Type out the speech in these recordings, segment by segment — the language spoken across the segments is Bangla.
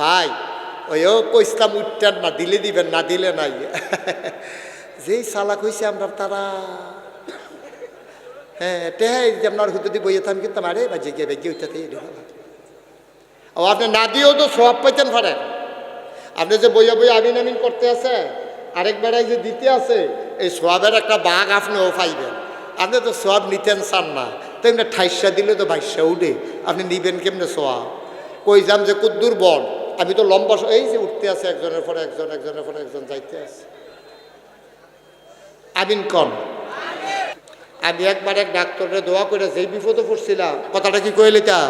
ভাই ওই কইসলাম উঠতেন না, দিলে দিবেন, না দিলে নাই। যেই সালাক হয়েছে আমরা তারা। হ্যাঁ টেহাই যে আপনার হুতো দিয়ে বইয়ে থাম কিন্তু আরে বা জেগে বেগে উঠতে ও, আপনি না দিয়েও তো সব পাইতেন পারেন আপনি যে বইয়া বইয়া আমিন আমিন করতে আছে আরেক বেড়ায় যে দিতে আছে, এই সোয়াবের একটা বাঘ আপনিও পাইবেন। আপনি তো সোয়াব নিতেন চান না, তো এমনি ঠাইসা দিলে তো ভাইসা উঠে, আপনি নিবেন কেমনে সোয়াব কই যাম যে কুদ্দুর বন আমি তো লম্বা এই যে উঠতে আছে একজনের পরে একজন, একজনের পরে একজন যাইতে আছে। আমিন কন। আমি একবার এক ডাক্তারের দোয়া করে যেই বিপদে পড়ছিলাম, কথাটা কি কইলি তা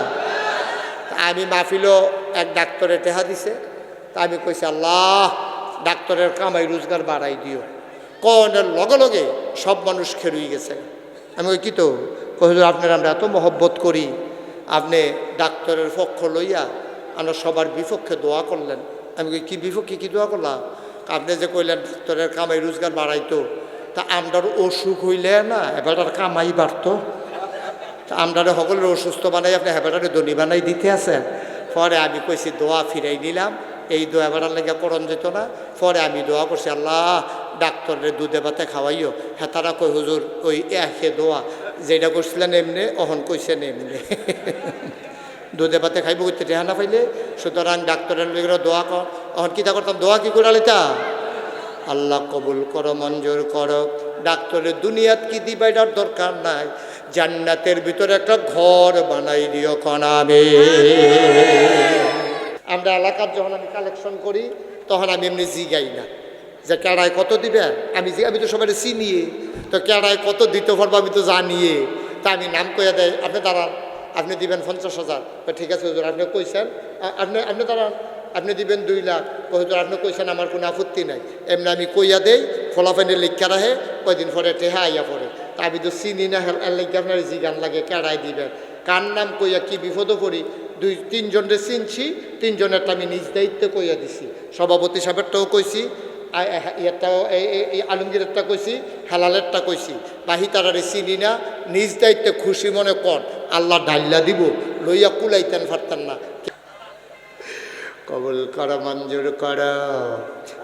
তা আমি মাহফিলও এক ডাক্তারে টেহা দিছে। তা আমি কইছি, আল্লাহ, ডাক্তারের কামাই রোজগার বাড়াই দিও। কনের লগে লগে সব মানুষ খেরুই গেছে। আমি কই, কি তো? কহিল আপনার আমরা এত মহব্বত করি। আপনি ডাক্তারের পক্ষ লইয়া আমরা সবার বিপক্ষে দোয়া করলেন। আমি কি বিপক্ষে কি দোয়া করলাম আপনি যে কইলেন ডাক্তারের কামাই রোজগার বাড়াইতো। তা আমরার অসুখ হইলে না এবার কামাই বাড়তো। তা আমরা সকলের অসুস্থ বানাই, আপনি হেবাটারে দনি বানাই দিতে আছেন। পরে আমি কইছি, দোয়া ফিরাই নিলাম। এই দোয়া বেড়ার লেগে করণ যেত না। পরে আমি দোয়া করছি, আল্লাহ, ডাক্তারের দুধে ভাতে খাওয়াইও। হ্যাঁ তারা কই হুজুর, ওই একে দোয়া। যেটা করছিলেন এমনি, অহন কইছেন এমনি। দুধে পাতে খাইব করতে টেহা না পাইলে, সুতরাং ডাক্তারের লেগে দোয়া কর। অহন কিতা করতাম? দোয়া কি করে লিতা আল্লাহ কবুল করো, মঞ্জুর করো। ডাক্তারের দুনিয়াত কি দিবাইটার দরকার নাই। জান্নাতের ভিতরে একটা ঘর বানাই দিও কনাবে আমরা এলাকার যখন আমি কালেকশন করি, তখন আমি এমনি জিগাই না। যে কেড়ায় কত দিবে? আমি জি- আমি তো সবাই চিনিয়ে। তো কেড়ায় কত দিতে পারব আমি তো জানিয়ে। তা আমি নাম কইয়া দেয় আপনি দাঁড়ান। আপনি দিবেন পঞ্চাশ হাজার। ঠিক আছে হুজুর আপনি কইছেন। আপনি আপনি দাঁড়ান আপনি দিবেন দুই লাখ। হুজুর আপনি কইছেন আমার কোনো আপত্তি নাই। এমনি আমি কইয়া দেই ফলাফাইনে লিখা রাখে, কয়দিন পরে টেহা আইয়া পড়ে। তা আমি তো চিনি না লিখে আপনার জি গান লাগে, কেড়াই দিবেন। কার নাম কইয়া কি বিপদও পড়ি, দুই, তিনজনরে চিনছি, তিনজনেরটা আমি নিজ দায়িত্বে কইয়া দিছি। সভাপতি সাহেবেরটাও কইছি এই আলমগীরেরটা কইছি হেলালেরটা কইছি বাহি তারারে চিনি না, নিজ দায়িত্বে খুশি মনে কর, আল্লাহ ডাল্লা দিব, লইয়া কুলাইতেন পারতেন না। কবল কর, মঞ্জুর কর,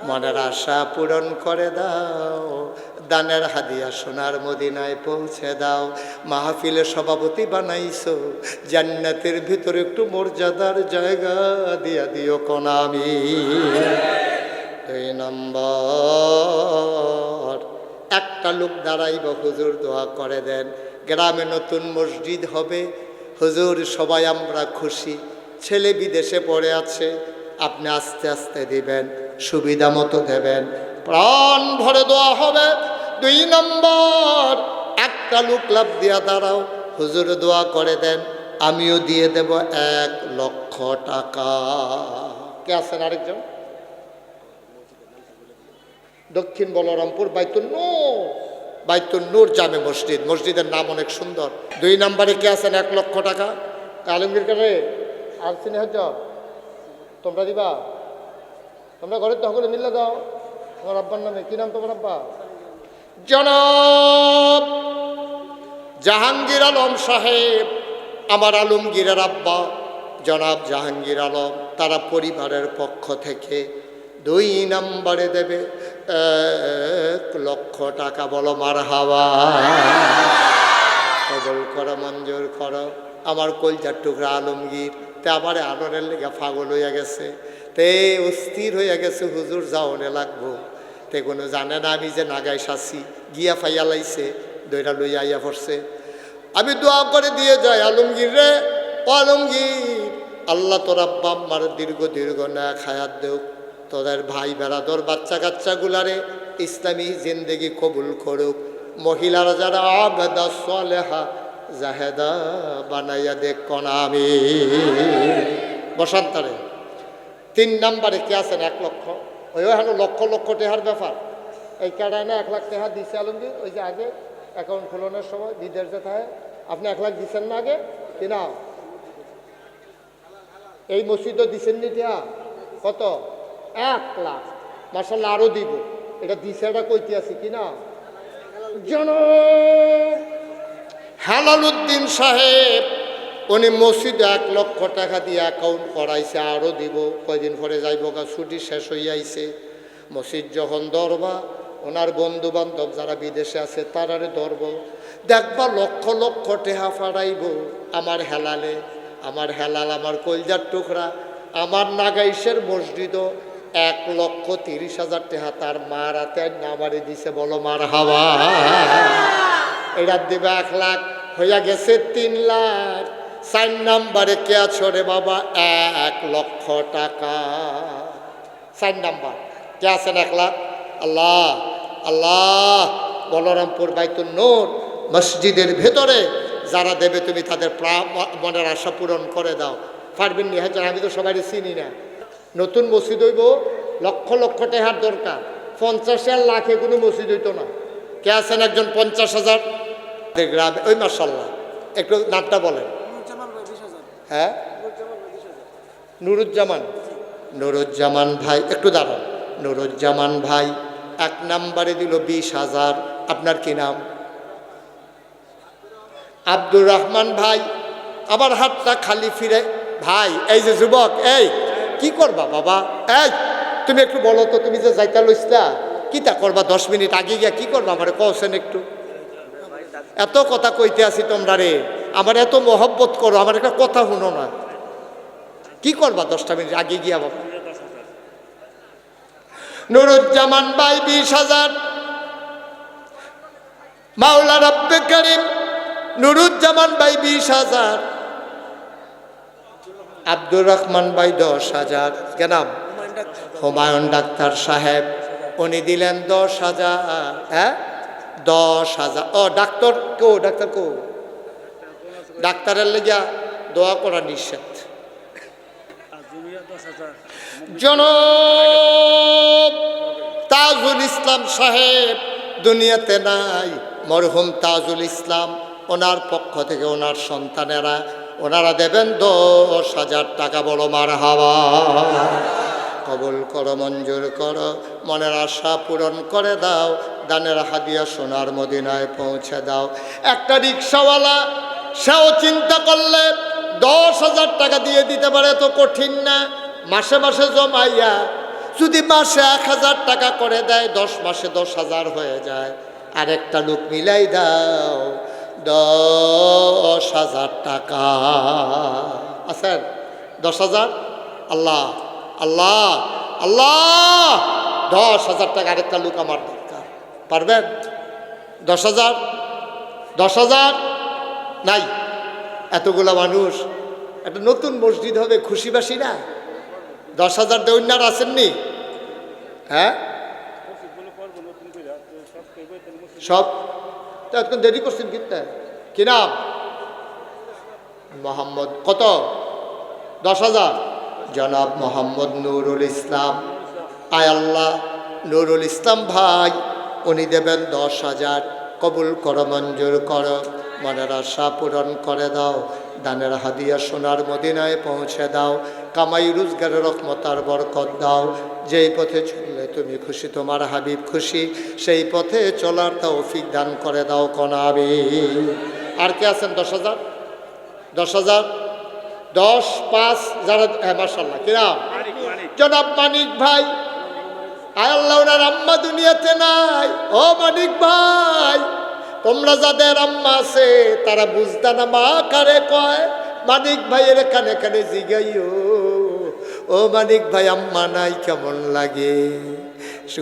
মনের আশা পূরণ করে দাও, দানের হাদিয়া সোনার মদিনায় পৌঁছে দাও, মাহফিলে সভাপতি বানাইছো, জান্নাতের ভিতরে একটু মর্যাদার জায়গা দিয়া দিও কনামি দুই নম্বর। একটা লোক দাঁড়াইব, হুজুর দোয়া করে দেন। গ্রামে নতুন মসজিদ হবে। হুজুর, সবাই আমরা খুশি। ছেলে বিদেশে পড়ে আছে। আপনি আস্তে আস্তে দিবেন, সুবিধা মতো দেবেন। প্রাণ ভরে দেওয়া হবে। দুই নম্বর, একটা লোক লাভ দিয়া দাঁড়াও। হুজুর দোয়া করে দেন, আমিও দিয়ে দেব এক লক্ষ টাকা। কে আছেন আরেকজন? দক্ষিণ বলরামপুর বাইতুল নূর বাইতুল নূর জামে মসজিদ। মসজিদের নাম অনেক সুন্দর। দুই নম্বরে কে আছেন? এক লক্ষ টাকা। আলমগীর কারে আর চিনে হজ তোমরা দিবা? তোমরা ঘরের তো সকলে মিল্লা দাও। তোমার আব্বার নামে। কি নাম তোমার আব্বা? জনাব জাহাঙ্গীর আলম সাহেব। আমার আলমগীরের আব্বা। জনাব জাহাঙ্গীর আলম, তারা পরিবারের পক্ষ থেকে দুই নম্বরে দেবে। এক লক্ষ টাকা বলো মার হাওয়া। কবল করো, মঞ্জুর করো। আমার কলজার টুকরা আলমগীর। তে আমার আনরের লেগে পাগল হইয়া গেছে। তে অস্থির হইয়া গেছে, হুজুর যাওনে লাগবো। তে কোনো জানে না আমি যে নাগাই শাসি গিয়া ফাইয়া লাইছে, দইরা লইয়া আইয়া পড়ছে। আমি দোয়া করে দিয়ে যাই, আলমগীর রে। আলমগীর, আল্লাহ তোর আব্বা আম্মার দীর্ঘ দীর্ঘ না খায়াত দেও তোদের ভাই বেড়াদর বাচ্চা কাচ্চাগুলারে ইসলামী জিন্দেগি কবুল করুক। মহিলারা যারা আবেদা সলেহা জাহেদা বানাইয়া দেখ কনামি বসন্তারে তিন নাম্বারে কে আছেন? এক লক্ষ। ওই হেন লক্ষ লক্ষ টেহার ব্যাপার। এই কেডায় না এক লাখ টেহা দিছে আলমগীর, ওই যে আগে অ্যাকাউন্ট খোলানোর সময় বিদেশ যে থাকে আপনি এক লাখ দিচ্ছেন না আগে? কিনা? এই মসজিদও দিচ্ছেন নি টেহা? কত? এক লাখ। মার্শাল্লাহ আরও দিব। এটা দিছে এটা কইতে আছি কিনা জন হেলাল উদ্দিন সাহেব, উনি মসজিদে এক লক্ষ টাকা দিয়ে অ্যাকাউন্ট করাইছে আরও দিব। কয়দিন পরে যাইব গা, ছুটি শেষ আইছে। মসজিদ যখন দরবা, ওনার বন্ধু বান্ধব যারা বিদেশে আছে, তারারে ধরব। দেখবা লক্ষ লক্ষ টেহা ফাড়াইব আমার হেলালে। আমার হেলাল, আমার কলজার টুকরা, আমার নাগাইশের মসজিদও এক লক্ষ তিরিশ হাজার টেহা তার মার হাতে নামারে দিছে, বলো, মার হাওয়া। এটা দিবে এক লাখ, হইয়া গেছে তিন লাখ। চার নাম্বারে কে আছো রে বাবা? এক লক্ষ টাকা। চার নাম্বার, কে আছেন এক লাখ? আল্লাহ আল্লাহ। বলরামপুর বাইতুল নোট মসজিদের ভেতরে যারা দেবে, তুমি তাদের মনের আশা পূরণ করে দাও। পারবেন নি? হয়তো আমি তো সবাই চিনি না। নতুন মসজিদ হইব লক্ষ লক্ষ টাকার দরকার। পঞ্চাশ হাজার লাখে কোনো মসজিদ হইতো না। কে আছেন একজন পঞ্চাশ হাজার? গ্রামে ওই মার্শাল্লাহ একটু নামটা বলেন। হ্যাঁ? নুরুজ্জামান? নুরুজ্জামান ভাই একটু দাঁড়ান। নুরুজ্জামান ভাই এক নাম্বারে দিল বিশ হাজার। আপনার কি নাম? আব্দুর রহমান ভাই। আবার হাতটা খালি ফিরে। ভাই এই যে যুবক এই। কি করবা বাবা? এই, তুমি একটু বলো তো, তুমি যে যাইতা লইসলা কিতা করবা দশ মিনিট আগে গিয়া? কি করবা আমার? কওছেন একটু। এত কথা কইতে আছি তোমরা রে। আমার এত মহব্বত করো, আমার একটা কথা শুনো না। কি করবা দশটা মিনিট আগে গিয়া বাবা? নুরুজ্জামান ভাই বিশ হাজার। মাওলা রব্বে করিম নুরুজ্জামান ভাই বিশ হাজার। আব্দুর রহমান ভাই দশ হাজার। কেনাম হুমায়ুন ডাক্তার সাহেব। উনি দিলেন দশ হাজার। হ্যাঁ? দশ হাজার। ও, ডাক্তার কো ডাক্তার কো? ডাক্তারের লেগিয়া দোয়া করা নিষেধ। জনব তাজুল ইসলাম সাহেব, দুনিয়াতে নাই, মরহুম তাজুল ইসলাম, ওনার পক্ষ থেকে ওনার সন্তানেরা ওনারা দেবেন দশ হাজার টাকা বড় মার হাওয়া। কবুল করো, মঞ্জুর করো, মনের আশা পূরণ করে দাও, দানের হাদিয়া সোনার মদিনায় পৌঁছে দাও। একটা রিক্সাওয়ালা, সেও চিন্তা করলে দশ হাজার টাকা দিয়ে দিতে পারে তো কঠিন না। মাসে মাসে জমাইয়া, যদি মাসে এক হাজার টাকা করে দেয়, দশ মাসে দশ হাজার হয়ে যায়। আর একটা লোক মিলাই দাও। দশ হাজার টাকা। আছেন? দশ হাজার? আল্লাহ আল্লাহ আল্লাহ! দশ হাজার টাকা আরেকটা লোক আমার দরকার। পারবেন? দশ হাজার? দশ হাজার? নাই। এতগুলা মানুষ, একটা নতুন মসজিদ হবে, খুশিবাসী না? দশ হাজার দৈন্যার আসেননি? হ্যাঁ? সব এতক্ষণ দেরি করছেন কিনতে কি নাম? মোহাম্মদ কত? দশ হাজার? জনাব মোহাম্মদ নুরুল ইসলাম। আয় আল্লাহ, নুরুল ইসলাম ভাই, উনি দেবেন দশ হাজার। কবুল করো, মঞ্জুর করো, মনের আশা পূরণ করে দাও। দানের হাদিয়া সোনার মদিনায় পৌঁছে দাও। কামাই রোজগারের রকমতার বরকত দাও। যেই পথে চললে তুমি খুশি, তোমার হাবিব খুশি। সেই পথে চলার তৌফিক দান করে দাও কনাবি আর কে আছেন? দশ হাজার? দশ হাজার? দশ, পাঁচ, যারা হ্যাঁ মার্শাল্লাহ কিরাম জনাব মানিক ভাই। আল্লাহ, ওনার আম্মা দুনিয়াতে নাই। ও মানিক ভাই। তোমরা যাদের আম্মা আছে, তারা বুঝতা না মা কারে কয়? মানিক ভাইয়ের কানে কানে জিগাইও। ও মানিক ভাই, আম্মা নাই, কেমন লাগে?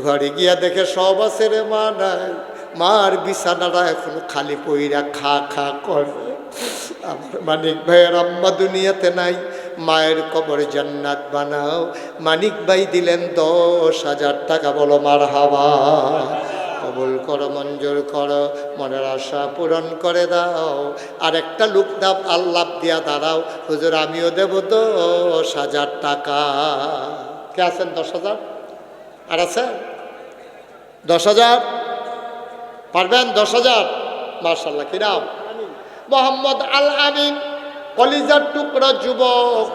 ঘরে গিয়া দেখে সব আছে রে মা নাই। মার বিছানাটা এখন খালি পইরা খা খা করে। আমার মানিক ভাইয়ের আম্মা দুনিয়াতে নাই। মায়ের কবর জান্নাত বানাও। মানিক ভাই দিলেন দশ হাজার টাকা, বলো মার হাওয়া কবুল করো, মঞ্জুর করো, মনের আশা পূরণ করে দাও। আর একটা লুক দাব আল্লাহ দিয়া দাঁড়াও। হুজুর, আমিও দেব দশ হাজার টাকা। কে আছেন দশ হাজার? আর আছে? দশ হাজার? পারবেন? দশ হাজার? মার্শাল্লাহ কিরাম। মোহাম্মদ আল আমিন, কলিজার টুকরা যুবক,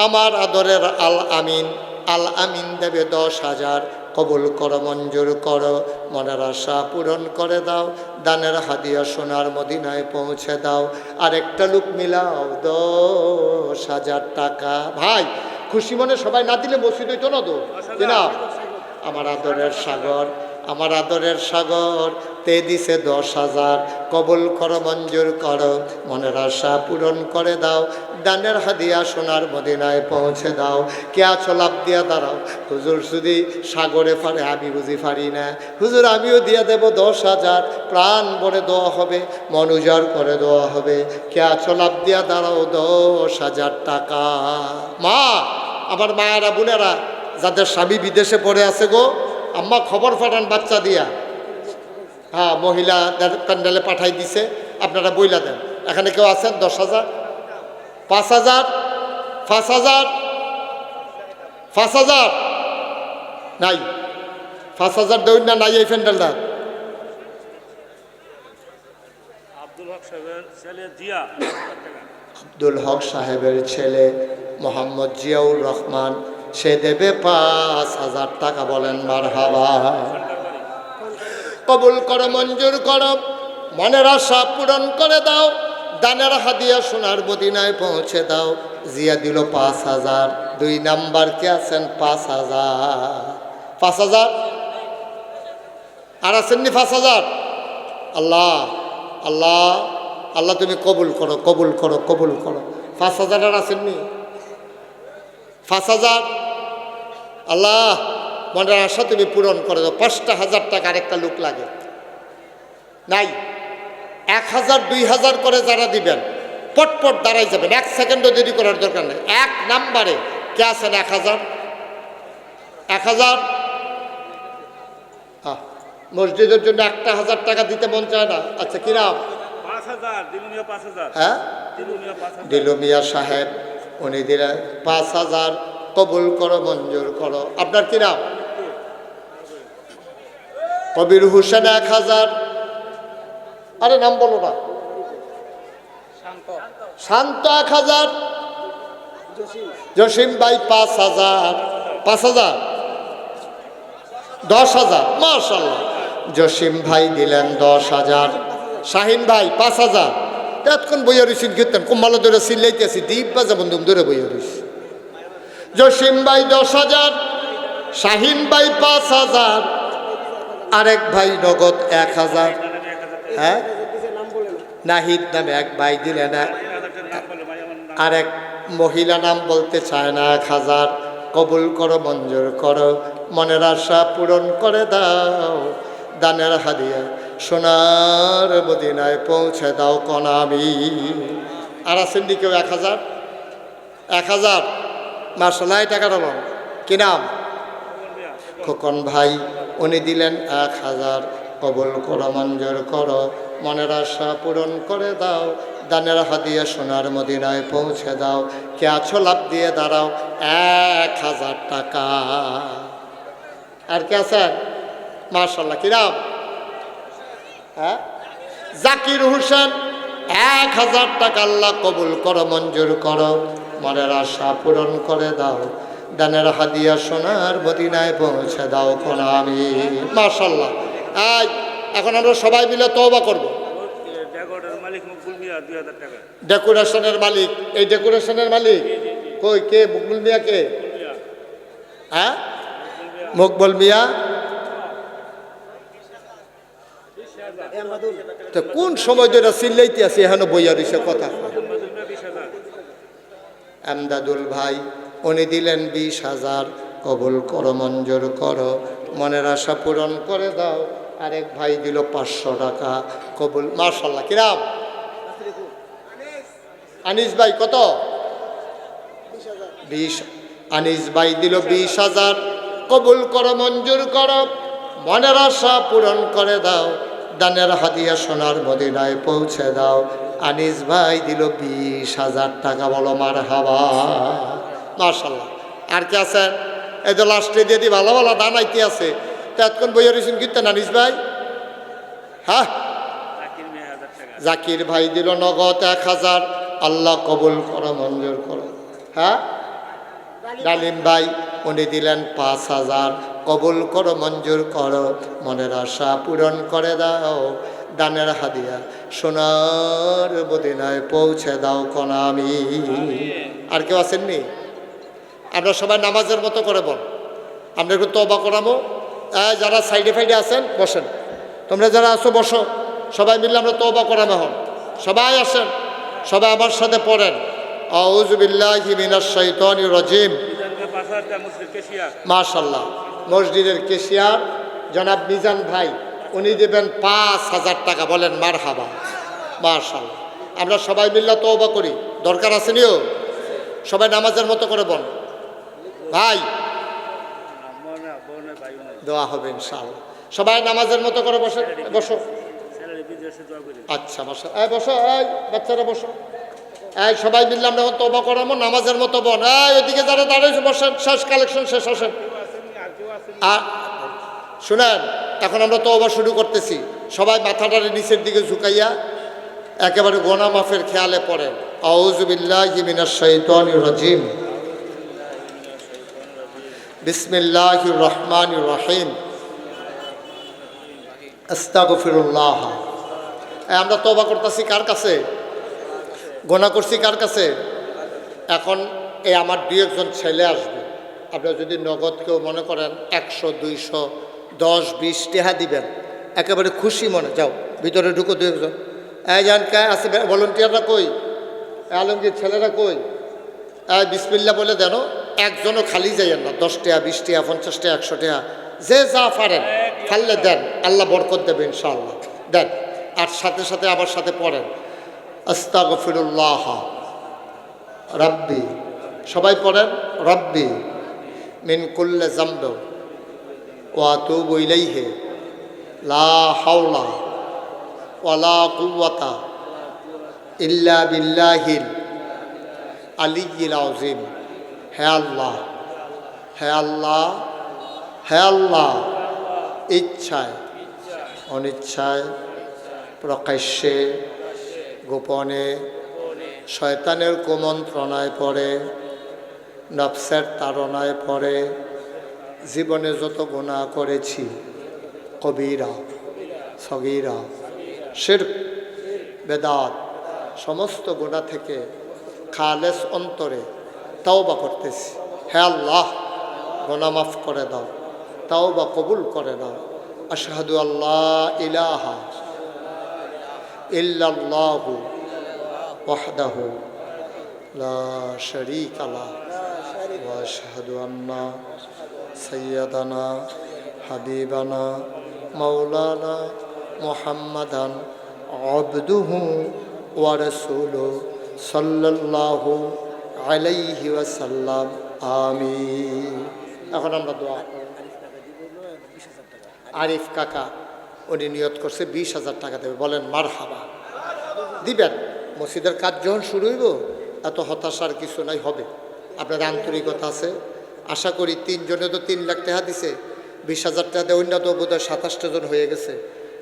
আমার আদরের আল আমিন। আল আমিন দেবে দশ হাজার। কবুল করো মঞ্জুর করো মনের আশা পূরণ করে দাও দানের হাদিয়া সোনার মদিনায় পৌঁছে দাও। আর একটা লুক মিলাও দশ হাজার টাকা। ভাই খুশি মনে সবাই না দিলে মসজিদ হইতো না তো? কিনা আমার আদরের সাগর আমার আদরের সাগর তে দিছে দশ হাজার। কবুল করো, মঞ্জুর করো, মনের আশা পূরণ করে দাও। দানের হাদিয়া সোনার মদিনায় পৌঁছে দাও। কে আছো লাভ দিয়া দাঁড়াও। হুজুর শুধু সাগরে ফারে আমি বুঝি পারি না। হুজুর, আমিও দিয়া দেব দশ হাজার। প্রাণ ভরে দেওয়া হবে, মন উজাড় করে দেওয়া হবে। কে আছো লাভ দিয়া দাঁড়াও, দশ হাজার টাকা। মা, আমার মায়েরা বোনেরা, যাদের স্বামী বিদেশে পড়ে আছে গো, আম্মা খবর পাঠান বাচ্চা দিয়া। হ্যাঁ মহিলাদের প্যান্ডেলে পাঠাই দিছে আপনারা বইলা দেন। এখানে কেউ আছেন? দশ হাজার? পাঁচ হাজার? পাঁচ হাজার? পাঁচ হাজার? নাই। পাঁচ হাজার দৌড় না নাই এই প্যান্ডেলটা? আব্দুল হক সাহেবের ছেলে জিয়া। আব্দুল হক সাহেবের ছেলে মোহাম্মদ জিয়াউর রহমান সে দেবে পাঁচ হাজার টাকা বলেন মার হাবা কবুল করো, মঞ্জুর করো। মনের আশা পূরণ করে দাও। দানের হাদিয়া সোনার মদিনায় পৌঁছে দাও। জিয়া দিল পাঁচ হাজার। দুই নাম্বার কে আছেন? পাঁচ হাজার। পাঁচ হাজার? আর আছেননি পাঁচ হাজার? আল্লাহ আল্লাহ আল্লাহ তুমি কবুল করো কবুল করো কবুল করো। পাঁচ হাজার আর আসেননি পাঁচ হাজার? আল্লাহ মনের আশা তুমি পূরণ করে দাও। পাঁচটা হাজার টাকার একটা লোক লাগে। নাই। এক হাজার দুই হাজার করে যারা দিবেন পটপট দাঁড়াই যাবেন। এক সেকেন্ডও দেরি করার দরকার নেই। এক নাম্বারে কে আছেন? এক হাজার। এক হাজার। মসজিদের জন্য একটা হাজার টাকা দিতে মন চায় না। আচ্ছা কিরাম হ্যাঁ? দিলুমিয়া সাহেব উনি দিলেন পাঁচ হাজার। কবুল করো মঞ্জুর করো। আপনার কি নাম? কবির হোসেন এক হাজার। আরে নাম বলো না। শান্ত এক হাজার। জসিম ভাই পাঁচ হাজার। পাঁচ হাজার? দশ হাজার। মার্শাল্লাহ জসিম ভাই দিলেন দশ হাজার। শাহিন ভাই পাঁচ হাজার। এতক্ষণ বইয়া রয়েছেন কীর্তন। কুম্বালো ধরে সিলাইতেছি। দ্বীপ বাজা বন্ধু ধরে বইয়া রয়েছে জসিম ভাই দশ হাজার। শাহিন ভাই পাঁচ হাজার। আরেক ভাই নগদ এক হাজার। হ্যাঁ? নাহিদ নামে এক ভাই দিলেন আরেক মহিলা নাম বলতে চায় না এক হাজার। কবুল করো, মঞ্জুর করো, মনের আশা পূরণ করে দাও। দানের হাদিয়া সোনার মদিনায় পৌঁছে দাও কনামি। আর আছেন কেউ এক হাজার? এক হাজার? মার্শাল্লাহ টাকাটা লন। কি নাম? খোকন ভাই, উনি দিলেন এক হাজার। কবল করো, মঞ্জুর করো, মনের আশা পূরণ করে দাও। দানের হাদিয়া সোনার মদিনায় পৌঁছে দাও। কে আছো লাভ দিয়ে দাঁড়াও, এক হাজার টাকা। আর কে আছেন মার্শাল্লাহ কিরাম? হ্যাঁ? জাকির হোসেন, এক হাজার টাকা আল্লাহ কবুল করো, মঞ্জুর করো। মনের আশা পূরণ করে দাও। দানের হাদিয়া সোনার মদিনায় পৌঁছে দাও কোন আমি মাশাল্লাহ আজ এখন আমরা সবাই মিলে তওবা করব। ডেকোরেশনের মালিক। এই ডেকোরেশনের মালিক? কই কে? মকবুল মিয়া কে? হ্যাঁ? মকবুল মিয়া? তো কোন সময় যেটা চিল্লাইতে আছে? এখানে বইয়া রয়েছে কথা। আমদাদুল ভাই। উনি দিলেন বিশ হাজার। কবুল করো, মঞ্জুর করো। মনের আশা পূরণ করে দাও। আরেক ভাই দিল পাঁচশো টাকা। কবুল মার্শাল্লাহ কিরাম। আনিস ভাই, কত? বিশ। আনিস ভাই দিল বিশ হাজার। কবুল করো, মঞ্জুর করো। মনের আশা পূরণ করে দাও। দানের হাদিয়া সোনার মদিনায় পৌঁছে দাও। আনিস ভাই দিল বিশ হাজার টাকা, বলো মার হাওয়া মার্শাল্লাহ আর কি আছেন এই তো লাস্টে দিয়ে দি ভালো ভালো দান আইতে আছে তো এতক্ষণ বইয়া রয়েছেন কীর্তন আনিস ভাই? হ্যাঁ? জাকির ভাই দিল নগদ এক হাজার। আল্লাহ কবুল করো মঞ্জুর করো। হ্যাঁ? ডালিম ভাই উনি দিলেন পাঁচ হাজার। কবুল করো মঞ্জুর করো মনের আশা পূরণ করে দাও। দানের হাদিয়া সোনার মদিনায় পৌঁছে দাও কনামি আর কেউ আসেননি আমরা সবাই নামাজের মতো করে বল। আমরা একটু তবা এই যারা সাইডে ফাইডে আছেন, বসেন। তোমরা যারা আছো, বসো। সবাই মিলে আমরা তবা করানো হন সবাই আসেন। সবাই আমার সাথে পড়েন। রাজিম। মাশাল্লাহ মসজিদের কেশিয়ার, জনাব মিজান ভাই, উনি দেবেন পাঁচ হাজার টাকা। বলেন মার হাবা মাশাল্লাহ আমরা সবাই মিল্লা তওবা করি। দরকার আছে নিও? সবাই নামাজের মতো করে বল। ভাই। দোয়া হবে ইনশাআল্লাহ। সবাই নামাজের মতো করে বসে, বসো। আচ্ছা বসো। এই বসো, এই, বাচ্চারা বসো। এই, সবাই মিললে আমরা এখন তবা করাবো, নামাজের মতো বন। এই, এদিকে যারা দাঁড়িয়ে বসেন, শেষ কালেকশন শেষ, আসেন। আর শুনেন, এখন আমরা তওবা শুরু করতেছি। সবাই মাথাটার নিচের দিকে ঝুঁকাইয়া একেবারে গোনা মাফের খেয়ালে পড়েন। আউজুবিল্লাহি মিনাশ শাইতানির রাজিম। বিসমিল্লাহির রহমানির রহিম। আস্তাগফিরুল্লাহ। আমরা তওবা করতেছি কার কাছে? গোনা করছি কার কাছে? এখন এই আমার দুই একজন ছেলে আসবে। আপনারা যদি নগদ কেউ মনে করেন, একশো, দুইশো, দশ, বিশ টেহা দিবেন। একেবারে খুশি মনে, যাও, ভিতরে ঢুকো দু একজন। এই যান কে আছে? ভলেন্টিয়াররা কই? আলমগীর ছেলেরা কই? বিসমিল্লা বলে দেন। একজনও খালি যাইয়েন না, দশ টাকা বিশ টাকা পঞ্চাশ টাকা একশো টাকা যে যা পারেন ফাললে দেন, আল্লাহ বরকত দেবে ইনশাআল্লাহ, দেন। আর সাথে সাথে আবার সাথে পড়েন, আস্তাগফিরুল্লাহ, রব্বি, সবাই পড়েন, রব্বি, মিন কুল্লে জাম্ব ওয়াতুবু ইলাইহি, লা হাওলা ওয়ালা কুওয়াতা ইল্লা বিল্লাহিল আলিয়্যিল আযীম। হে আল্লাহ হে আল্লাহ হে আল্লাহ, ইচ্ছায়, অনিচ্ছায়, প্রকাশ্যে, গোপনে, শয়তানের কুমন্ত্রণায় পড়ে, নফসের তাড়নায় পড়ে, জীবনে যত গুণা করেছি, কবিরা, সগিরা শির বেদাত, সমস্ত গুণা থেকে খালেস অন্তরে তাওবা করতেছি। হে আল্লাহ গোনামাফ করে দাও। তাওবা কবুল করে দাও আশহাদু আল্লাহ ইলাহা ইল্লাল্লাহু ওয়াহদাহু লা শারীকা লাহ ওয়া আশহাদু আন্না সাইয়্যিদানা, হাবিবানা, মাওলানা মুহাম্মাদান আবদুহু ওয়া রাসূলুহু সাল্লাল্লাহু আলাইহি ওয়াসাল্লাম আমি এখন আমরা দোয়া আরিফ কাকা, উনি নিয়ত করছে বিশ হাজার টাকা দেবে। বলেন মার হাবা দিবেন? মসজিদের কাজ যখন শুরু হইব, এত হতাশার কিছু নাই, হবে। আপনার আন্তরিকতা আছে। আশা করি তিনজনে তো তিন লাখ টাকা দিছে। বিশ হাজার টাকা দেয় অন্য তো বোধহয় সাতাশটা জন হয়ে গেছে।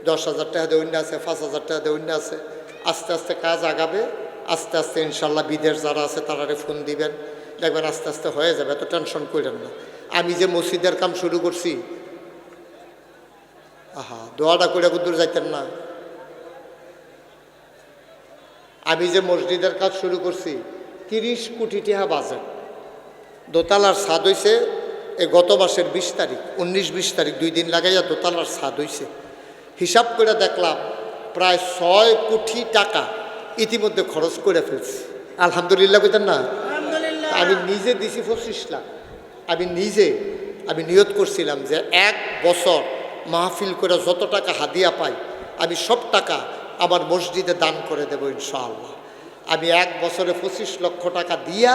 দশ হাজার টাকা দেয় অন্য আছে, পাঁচ হাজার টাকা দেয় অন্য আছে। আস্তে আস্তে কাজ আগাবে। আস্তে আস্তে ইনশাল্লাহ বিদেশ যারা আছে তারারে ফোন দিবেন। দেখবেন আস্তে আস্তে হয়ে যাবে, এত টেনশন করেন না। আমি যে মসজিদের কাম শুরু করছি, আহা, দোয়াটা করে কুদ্দুর যাইতেন না। আমি যে মসজিদের কাজ শুরু করছি, তিরিশ কোটি টাকা বাজেট দোতলার স্বাদ হইছে এই গত মাসের বিশ তারিখ, উনিশ বিশ তারিখ, দুই দিন লাগাইয়া দোতলার স্বাদ হইছে। হিসাব করে দেখলাম, প্রায় ছয় কোটি টাকা ইতিমধ্যে খরচ করে ফেলছি। আলহামদুলিল্লাহ কইতেন না? আমি নিজে দিছি পঁচিশ লাখ। আমি নিজে আমি নিয়ত করছিলাম যে এক বছর মাহফিল করে যত টাকা হাদিয়া পাই আমি সব টাকা আমার মসজিদে দান করে দেব ইনশাআল্লাহ। আমি এক বছরে পঁচিশ লক্ষ টাকা দিয়া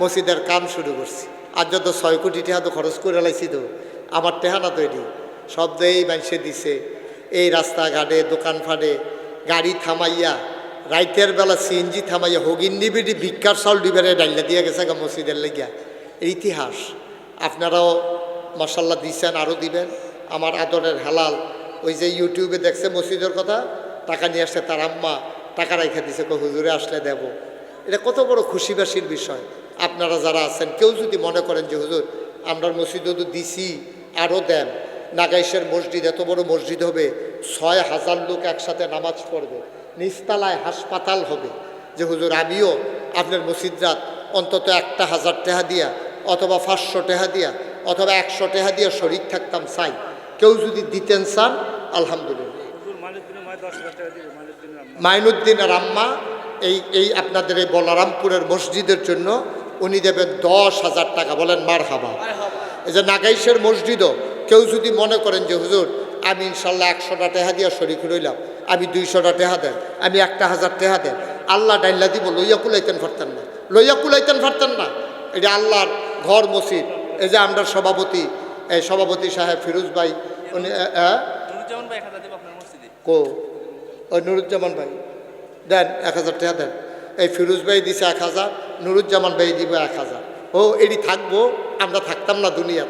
মসজিদের কাম শুরু করছি। আর যত ছয় কোটি টাকা তো খরচ করে লাইছি তো আমার টেহানা তৈরি। সব তো এই মানুষে দিছে এই রাস্তাঘাটে দোকান ফাটে গাড়ি থামাইয়া রাইতের বেলা সিএনজি থামাইয়া হগিন নিবিড়ি ভিক্ষার চাউল ডিবারে ডাইলা দিয়ে গেছে গা মসজিদের লেগিয়া। ইতিহাস। আপনারাও মশাল্লা দিচ্ছেন আরও দিবেন। আমার আদরের হালাল, ওই যে ইউটিউবে দেখছে মসজিদের কথা, টাকা নিয়ে আসছে তার আম্মা, টাকা রেখে দিছে কো হুজুরে, আসলে দেব। এটা কত বড় খুশিবাসীর বিষয়। আপনারা যারা আছেন, কেউ যদি মনে করেন যে, হুজুর, আমরা মসজিদে তো দিছি আরও দেন। নাগাইশের মসজিদ, এত বড় মসজিদ হবে, ছয় হাজার লোক একসাথে নামাজ পড়বে। নিস্তালায় হাসপাতাল হবে। যে হুজুর আমিও আপনার মসজিদরাত অন্তত একটা হাজার টেহা দিয়া অথবা পাঁচশো টেহা দিয়া অথবা একশো টেহা দিয়া শরিক থাকতাম চাই। কেউ যদি দিতেন চান আলহামদুলিল্লাহ। মাইনুদ্দিন রাম্মা এই এই আপনাদের এই বলারামপুরের মসজিদের জন্য উনি দেবেন দশ হাজার টাকা বলেন মার হাবা এই যে নাগাইশের মসজিদও কেউ যদি মনে করেন যে হুজুর আমি ইনশাল্লাহ একশোটা টেহা দিয়া শরিক রইলাম আমি দুইশোটা টেহা দেন আমি একটা হাজার টেহা দেন। আল্লাহ ডাইল্লা দিব লইয়া কুলাইতেন পারতেন না। লইয়া কুলাইতেন পারতেন না। এটা আল্লাহর ঘর মসজিদ। এই যে আমরা সভাপতি এই সভাপতি সাহেব ফিরোজ ভাই উনি কো? ওই নুরুজ্জামান ভাই। দেন এক হাজার টাকা দেন। এই ফিরোজ ভাই দিছে এক হাজার নুরুজ্জামান ভাই দিব এক হাজার। ও এটি থাকব আমরা থাকতাম না দুনিয়া